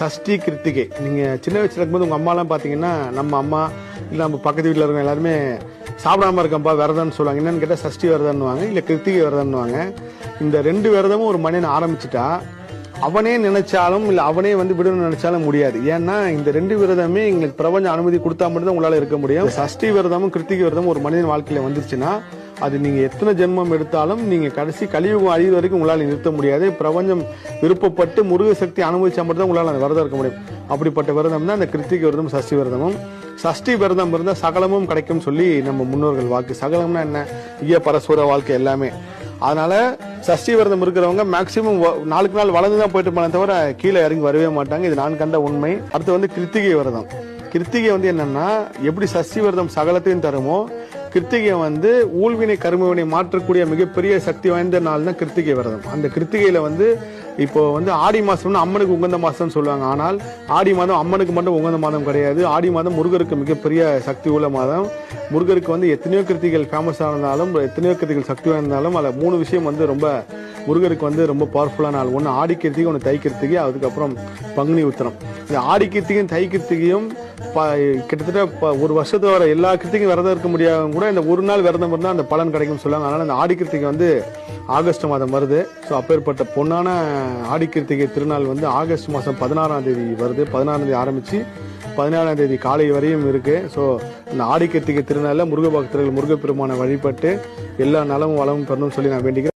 சஷ்டி கிருத்திகை. நீங்கள் சின்ன வயசுல இருக்கும்போது உங்கள் அம்மாலாம் பார்த்தீங்கன்னா நம்ம அம்மா இல்லை நம்ம பக்கத்து வீட்டில் இருக்கவங்க எல்லாருமே சாப்பிடாம இருக்கம்பா விரதம்னு சொல்லுவாங்க. என்னன்னு கேட்டால் சஷ்டி விரதம்னுவாங்க இல்லை கிருத்திகை விரதம்னுவாங்க இந்த ரெண்டு விரதமும் ஒரு மனிதன் ஆரம்பிச்சிட்டா அவனே நினைச்சாலும் இல்லை அவனே வந்து விடணும்னு நினைச்சாலும் முடியாது. ஏன்னா இந்த ரெண்டு விரதமே எங்களுக்கு பிரபஞ்ச அனுமதி கொடுத்தா மட்டும்தான் உங்களால் இருக்க முடியும். சஷ்டி விரதமும் கிருத்திகை விரதமும் ஒரு மனிதன் வாழ்க்கையில் வந்துருச்சுன்னா அது நீங்கள் எத்தனை ஜென்மம் எடுத்தாலும் நீங்கள் கடைசி கலியுகம் அழிவு வரைக்கும் உங்களால் நிறுத்த முடியாது. பிரபஞ்சம் விருப்பப்பட்டு முருக சக்தி அனுபவிச்சா மட்டும் தான் உங்களால் அந்த விரதம் இருக்க முடியும். அப்படிப்பட்ட விரதம் தான் அந்த கிருத்திகை விரதம் சஷ்டி விரதமும். சஷ்டி விரதம் இருந்தால் சகலமும் கிடைக்கும் சொல்லி நம்ம முன்னோர்கள் வாக்கு சகலம்னா என்ன? ஐய பரஸ்பர வாழ்க்கை எல்லாமே. அதனால சஷ்டி விரதம் இருக்கிறவங்க மேக்சிமம் நாளுக்கு நாள் வளர்ந்து தான் போயிட்டு போன தவிர கீழே இறங்கி வரவே மாட்டாங்க. இது நான் கண்ட உண்மை. அடுத்து வந்து கிருத்திகை விரதம். கிருத்திகை வந்து என்னன்னா எப்படி சஷ்டி விரதம் சகலத்தையும் தருமோ கிருத்திகை வந்து ஊழ்வினை கருமவினை மாற்றக்கூடிய மிகப்பெரிய சக்தி வாய்ந்த நாள் தான் கிருத்திகை விரதம். அந்த கிருத்திகையில வந்து இப்போ வந்து ஆடி மாசம்னு அம்மனுக்கு உகந்த மாசம்னு சொல்லுவாங்க. ஆனால் ஆடி மாதம் அம்மனுக்கு மட்டும் உகந்த மாதம் கிடையாது. ஆடி மாதம் முருகருக்கு மிகப்பெரிய சக்தி உள்ள மாதம். முருகருக்கு வந்து எத்தனையோ கிருத்திகள் ஃபேமஸ் ஆனாலும் எத்தனையோ கிருத்திகள் சக்தி வாய்ந்தாலும் அதில் மூணு விஷயம் வந்து ரொம்ப முருகருக்கு வந்து ரொம்ப பவர்ஃபுல்லான ஆள். ஒன்று ஆடி கிருத்திகை ஒன்று தை கிருத்திகை அதுக்கப்புறம் பங்குனி உத்திரம். இந்த ஆடி கிருத்திகையும் தை கிருத்திகையும் ப- கிட்டத்தட்ட ப- ஒரு வருஷத்துல வர எல்லா கிருத்திகையும் விரதம் இருக்க முடியாத கூட இந்த ஒரு நாள் விரதம் இருந்தால் அந்த பலன் கிடைக்கும் சொல்லுவாங்க. அதனால் அந்த ஆடி கிருத்திகை வந்து ஆகஸ்ட் மாதம் வருது. ஸோ அப்பேற்பட்ட பொன்னான ஆடி கிருத்திகை திருநாள் வந்து ஆகஸ்ட் மாதம் பதினாறாம் தேதி வருது. பதினாறாம் தேதி ஆரம்பித்து பதினேழாம் தேதி காலை வரையும் இருக்கு. ஸோ இந்த ஆடி திருநாளில் முருக பக்தர்கள் முருகப்பெருமானை வழிபட்டு எல்லா நலமும் வளமும் பெறணும்னு சொல்லி நான் வேண்டிக்கிறேன்.